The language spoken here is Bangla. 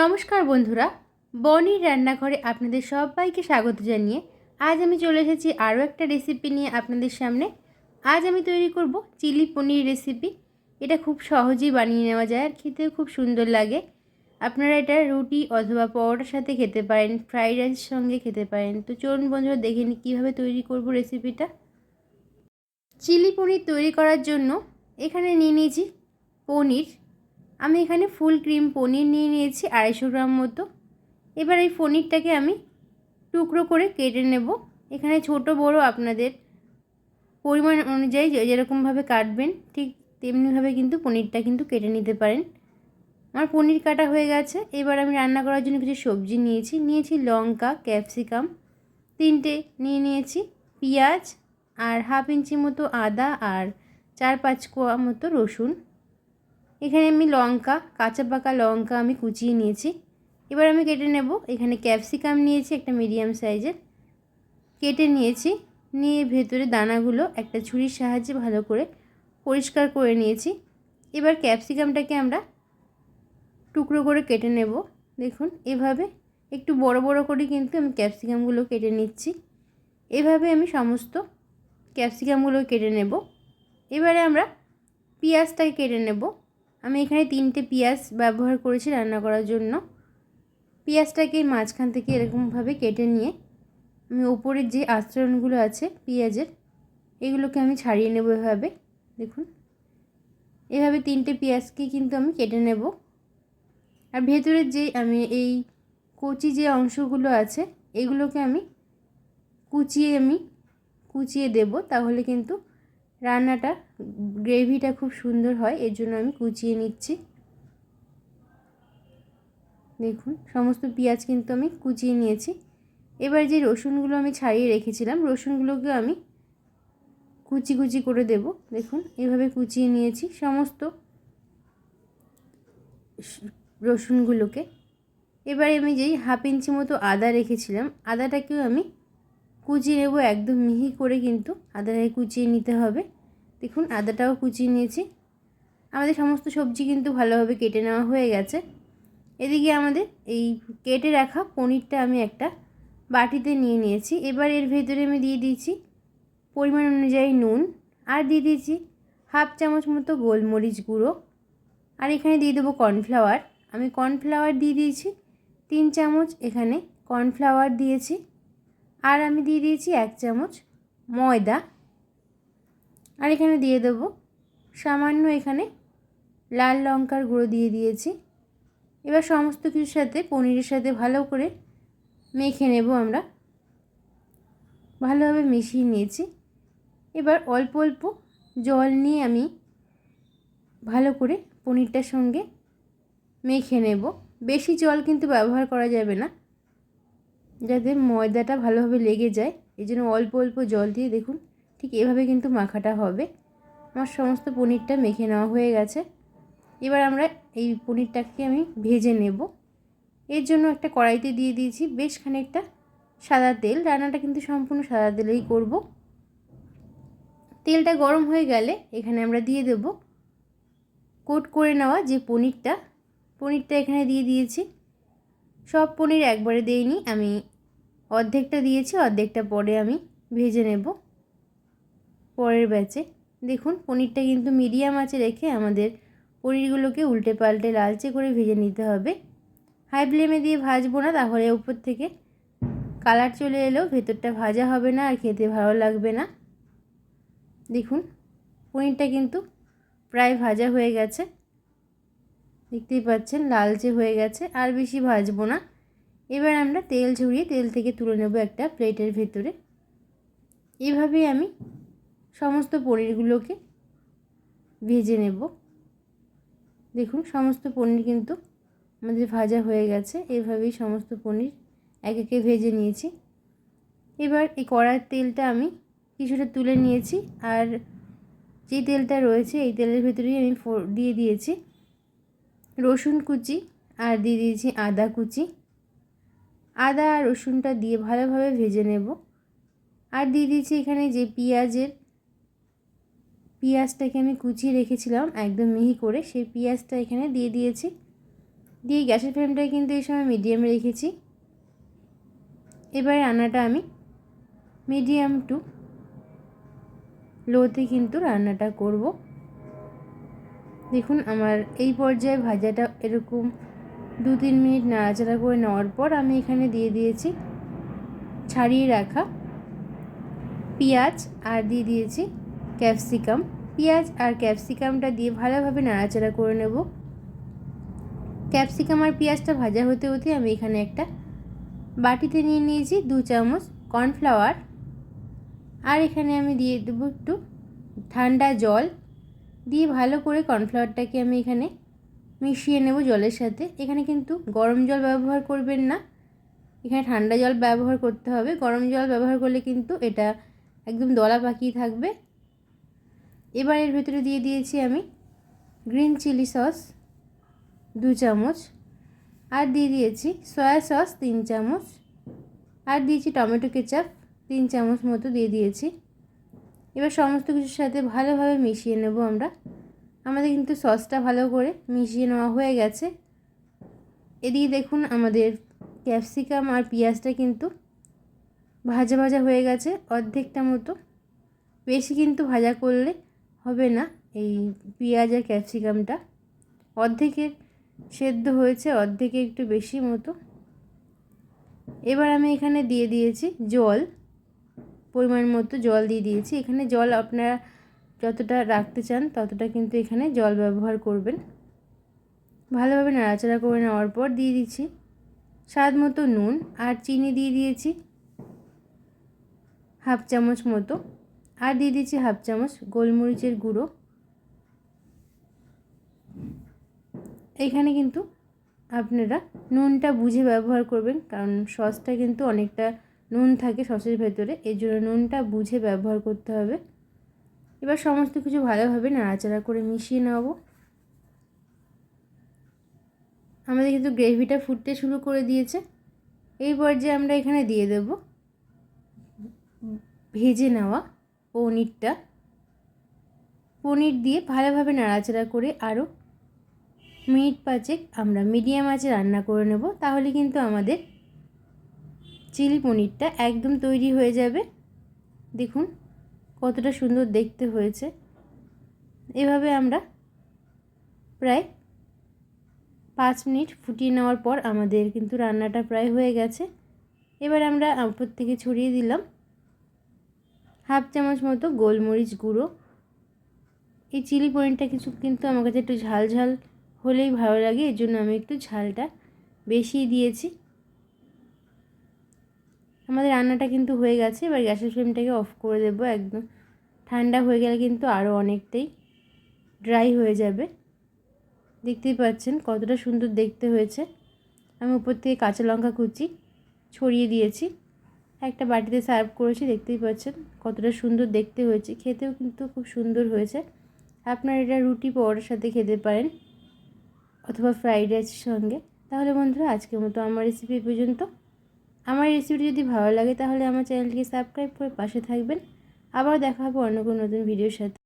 নমস্কার বন্ধুরা বনির রান্নাঘরে আপনাদের সবাইকে স্বাগত জানিয়ে আজ আমি চলে এসেছি আরও একটা রেসিপি নিয়ে আপনাদের সামনে। আজ আমি তৈরি করব চিলি পনির রেসিপি এটা খুব সহজেই বানিয়ে নেওয়া যায় আর খেতেও খুব সুন্দর লাগে। আপনারা এটা রুটি অথবা পরোটার সাথে খেতে পারেন ফ্রাইড রাইসের সঙ্গে খেতে পারেন। তো চলুন বন্ধুরা, দেখে নিই কীভাবে তৈরি করব রেসিপিটা চিলি পনির তৈরি করার জন্য এখানে নিয়ে নিয়েছি পনির আমি এখানে ফুল ক্রিম পনির নিয়ে নিয়েছি আড়াইশো গ্রাম মতো। এবার এই পনিরটাকে আমি টুকরো করে কেটে নেব। এখানে ছোট বড় আপনাদের পরিমাণ অনুযায়ী যেরকমভাবে কাটবেন, ঠিক তেমনিভাবে কিন্তু পনিরটা কিন্তু কেটে নিতে পারেন। আমার পনির কাটা হয়ে গেছে। এবার আমি রান্না করার জন্য কিছু সবজি নিয়েছি। নিয়েছি লঙ্কা, ক্যাপসিকাম, তিনটে নিয়ে নিয়েছি পেঁয়াজ আর হাফ ইঞ্চি মতো আদা আর চার পাঁচ কোয়া মতো রসুন। এখানে আমি লঙ্কা, কাঁচা পাকা লঙ্কা আমি কুচিয়ে নিয়েছি। এবার আমি কেটে নেব। এখানে ক্যাপসিকাম নিয়েছি একটা মিডিয়াম সাইজের। কেটে নিয়েছি। নিয়ে ভেতরে দানাগুলো একটা ছুরির সাহায্যে ভালো করে পরিষ্কার করে নিয়েছি। এবার ক্যাপসিকামটাকে আমরা টুকরো করে কেটে নেব। দেখুন, এভাবে একটু বড় বড় করে কিন্তু আমি ক্যাপসিকামগুলো কেটে নিচ্ছি। এভাবে আমি সমস্ত ক্যাপসিকামগুলো কেটে নেব। এবারে আমরা পেঁয়াজটাকে কেটে নেব। আমি এখানে তিনটে পেঁয়াজ ব্যবহার করেছি রান্না করার জন্য। পেঁয়াজটাকে মাঝখান থেকে এরকমভাবে কেটে নিয়ে আমি ওপরের যে আস্তরণগুলো আছে পেঁয়াজের, এগুলোকে আমি ছাড়িয়ে নেব এভাবে, দেখুন। এভাবে তিনটে পেঁয়াজকে কিন্তু আমি কেটে নেব। আর ভেতরের যে আমি এই কচি যে অংশগুলো আছে, এগুলোকে আমি কুচিয়ে আমি কুচিয়ে দেব, তাহলে কিন্তু রান্নাটা, গ্রেভিটা খুব সুন্দর হয়, এর জন্য আমি কুচিয়ে নিচ্ছি। দেখুন, সমস্ত পেঁয়াজ কিন্তু আমি কুচিয়ে নিয়েছি। এবার যে রসুনগুলো আমি ছাড়িয়ে রেখেছিলাম রসুনগুলোকে আমি কুচি কুচি করে দেব। দেখুন, এভাবে কুচিয়ে নিয়েছি সমস্ত রসুনগুলোকে। এবারে আমি যেই হাফ ইঞ্চি মতো আদা রেখেছিলাম, আদাটাকেও আমি কুচিয়ে নেব, একদম মিহি করে কিন্তু আদাটাকে কুচিয়ে নিতে হবে। দেখুন, আদাটাও কুচিয়ে নিয়েছি। আমাদের সমস্ত সবজি কিন্তু ভালোভাবে কেটে নেওয়া হয়ে গেছে। এদিকে আমাদের এই কেটে রাখা পনিরটা আমি একটা বাটিতে নিয়ে নিয়েছি। এবার এর ভেতরে আমি দিয়ে দিয়েছি পরিমাণ অনুযায়ী নুন আর দিয়ে দিয়েছি হাফ চামচ মতো গোলমরিচ গুঁড়ো। আর এখানে দিয়ে দেবো কর্নফ্লাওয়ার। আমি কর্নফ্লাওয়ার দিয়ে দিয়েছি, তিন চামচ এখানে কর্নফ্লাওয়ার দিয়েছি। আর আমি দিয়ে দিয়েছি এক চামচ ময়দা। আর এখানে দিয়ে দেবো। সামান্য এখানে লাল লঙ্কার গুঁড়ো দিয়ে দিয়েছি। এবার সমস্ত কিছুর সাথে পনিরের সাথে ভালো করে মেখে নেব আমরা। ভালোভাবে মিশিয়ে নিয়েছি। এবার অল্প অল্প জল নিয়ে আমি ভালো করে পনিরটার সঙ্গে মেখে নেব। বেশি জল কিন্তু ব্যবহার করা যাবে না, যাতে ময়দাটা ভালোভাবে লেগে যায়। এই জন্য অল্প অল্প জল দিয়ে দেখুন ঠিক এভাবে কিন্তু মাখাটা হবে। আমার সমস্ত পনিরটা মেখে নেওয়া হয়ে গেছে। এবার আমরা এই পনিরটাকে আমি ভেজে নেব। এর জন্য একটা কড়াইতে দিয়ে দিয়েছি বেশ খানিকটা সাদা তেল। রান্নাটা কিন্তু সম্পূর্ণ সাদা তেলেই করব। তেলটা গরম হয়ে গেলে এখানে আমরা দিয়ে দেব কোট করে নেওয়া যে পনিরটা। পনিরটা এখানে দিয়ে দিয়েছি। সব পনির একবারে দিইনি, আমি অর্ধেকটা দিয়েছি, অর্ধেকটা পরে আমি ভেজে নেব। পরের ব্যাচে দেখুন, পনিরটা কিন্তু মিডিয়াম আঁচে রেখে আমাদের পনিরগুলোকে উল্টে পাল্টে লালচে করে ভেজে নিতে হবে। হাই ফ্লেমে দিয়ে ভাজবো না, তাহলে উপর থেকে কালার চলে এলেও ভেতরটা ভাজা হবে না আর খেতে ভালো লাগবে না। দেখুন, পনিরটা কিন্তু প্রায় ভাজা হয়ে গেছে। দেখতেই পাচ্ছেন, লালচে হয়ে গেছে, আর বেশি ভাজবো না। এবার আমরা তেল ঝরিয়ে তেল থেকে তুলে নেব একটা প্লেটের ভেতরে। এভাবেই আমি সমস্ত পনিরগুলোকে ভেজে নেব। দেখুন, সমস্ত পনির কিন্তু আমাদের ভাজা হয়ে গেছে। এভাবেই সমস্ত পনির এক একে ভেজে নিয়েছি। এবার এই কড়ার তেলটা আমি কিছুটা তুলে নিয়েছি আর যে তেলটা রয়েছে, এই তেলের ভেতরেই আমি দিয়ে দিয়েছি রসুন কুচি আর দিয়ে দিয়েছি আদা কুচি। আদা আর রসুনটা দিয়ে ভালোভাবে ভেজে নেব। আর দিয়ে দিয়েছি এখানে যে পেঁয়াজের পেঁয়াজটাকে আমি কুচিয়ে রেখেছিলাম একদম মিহি করে, সেই পেঁয়াজটা এখানে দিয়ে দিয়েছি। দিয়ে গ্যাসের ফ্লেমটা কিন্তু এই সময় মিডিয়ামে রেখেছি। এবারে রান্নাটা আমি মিডিয়াম টু লোতে কিন্তু রান্নাটা করব। দেখুন আমার এই পর্যায়ে ভাজাটা এরকম দু তিন মিনিট নাড়াচাড়া করে নেওয়ার পর আমি এখানে দিয়ে দিয়েছি ছাড়িয়ে রাখা পেঁয়াজ আর দিয়ে দিয়েছি ক্যাপসিকাম। পেঁয়াজ আর ক্যাপসিকামটা দিয়ে ভালোভাবে নাড়াচাড়া করে নেব। ক্যাপসিকাম আর পেঁয়াজটা ভাজা হতে হতে আমি এখানে একটা বাটিতে নিয়ে নিয়েছি দু চামচ কর্নফ্লাওয়ার। আর এখানে আমি দিয়ে দেবো একটু ঠান্ডা জল। দিয়ে ভালো করে কর্নফ্লাওয়ারটাকে আমি এখানে মিশিয়ে নেব জলের সাথে। এখানে কিন্তু গরম জল ব্যবহার করবেন না। এখানে ঠান্ডা জল ব্যবহার করতে হবে। গরম জল ব্যবহার করলে কিন্তু এটা একদম দলা পাকিয়ে থাকবে। এবার এর ভেতরে দিয়ে দিয়েছি আমি গ্রিন চিলি সস দু চামচ, আর দিয়ে দিয়েছি সয়া সস তিন চামচ, আর দিয়েছি টমেটো কেচাপ তিন চামচ মতো দিয়ে দিয়েছি। এবার সমস্ত কিছুর সাথে ভালোভাবে মিশিয়ে নেব আমরা। আমাদের কিন্তু সসটা ভালো করে মিশিয়ে নেওয়া হয়ে গেছে। এদিকে দেখুন আমাদের ক্যাপসিকাম আর পেঁয়াজটা কিন্তু ভাজা ভাজা হয়ে গেছে অর্ধেকটা মতো। বেশি কিন্তু ভাজা করলে হবে না। এই পেঁয়াজ আর ক্যাপসিকামটা অর্ধেকের সেদ্ধ হয়েছে, অর্ধেকে একটু বেশি মতো। এবার আমি এখানে দিয়ে দিয়েছি জল, পরিমাণ মতো জল দিয়ে দিয়েছি। এখানে জল আপনারা যতটা রাখতে চান ততটা কিন্তু এখানে জল ব্যবহার করবেন। ভালোভাবে নাড়াচাড়া করে নেওয়ার পর দিয়ে দিচ্ছি স্বাদ মতো নুন আর চিনি দিয়ে দিয়েছি, হাফ চামচ মতো। আর দিয়ে দিচ্ছি হাফ চামচ গোলমরিচের গুঁড়ো। এখানে কিন্তু আপনারা নুনটা বুঝে ব্যবহার করবেন, কারণ সসটা কিন্তু অনেকটা নুন থাকে সসের ভেতরে, এর জন্য নুনটা বুঝে ব্যবহার করতে হবে। এবার সমস্ত কিছু ভালোভাবে নাড়াচাড়া করে মিশিয়ে নেব। আমাদের কিন্তু গ্রেভিটা ফুটতে শুরু করে দিয়েছে। এই পর্যায়ে আমরা এখানে দিয়ে দেব ভেজে নেওয়া পনিরটা। পনির দিয়ে ভালোভাবে নাড়াচাড়া করে আরও মিনিট পাঁচেক আমরা মিডিয়াম আঁচে রান্না করে নেব। তাহলে কিন্তু আমাদের চিলি পনিরটা একদম তৈরি হয়ে যাবে। দেখুন কতটা সুন্দর দেখতে হয়েছে। এভাবে আমরা প্রায় পাঁচ মিনিট ফুটিয়ে নেওয়ার পর আমাদের কিন্তু রান্নাটা প্রায় হয়ে গেছে। এবার আমরা উপর থেকে ছড়িয়ে দিলাম। হাফ চামচ মতো গোলমরিচ গুঁড়ো। এই চিলি পনিরটা কিছু কিন্তু আমার কাছে একটু ঝাল ঝাল হলেই ভালো লাগে, এর জন্য আমি একটু ঝালটা বেশি দিয়েছি। আমাদের রান্নাটা কিন্তু হয়ে গেছে, এবার গ্যাসের ফ্লেমটাকে অফ করে দেবো একদম। ঠান্ডা হয়ে গেলে কিন্তু আরও অনেকটাই ড্রাই হয়ে যাবে। দেখতেই পাচ্ছেন কতটা সুন্দর দেখতে হয়েছে। আমি উপর থেকে কাঁচা লঙ্কা কুচি ছড়িয়ে দিয়েছি। একটা বাটিতে সার্ভ করেছি, দেখতেই পাচ্ছেন কতটা সুন্দর দেখতে হয়েছে। খেতেও কিন্তু খুব সুন্দর হয়েছে। আপনারা এটা রুটি পরোটার সাথে খেতে পারেন অথবা ফ্রাইড রাইসের সঙ্গে। তাহলে বন্ধুরা, আজকের মতো আমার রেসিপি পর্যন্ত। আমার রেসিপিটি যদি ভালো লাগে, তাহলে আমার চ্যানেলটিকে সাবস্ক্রাইব করে পাশে থাকবেন। আবার দেখা হবে অন্য কোনো নতুন ভিডিওর সাথে।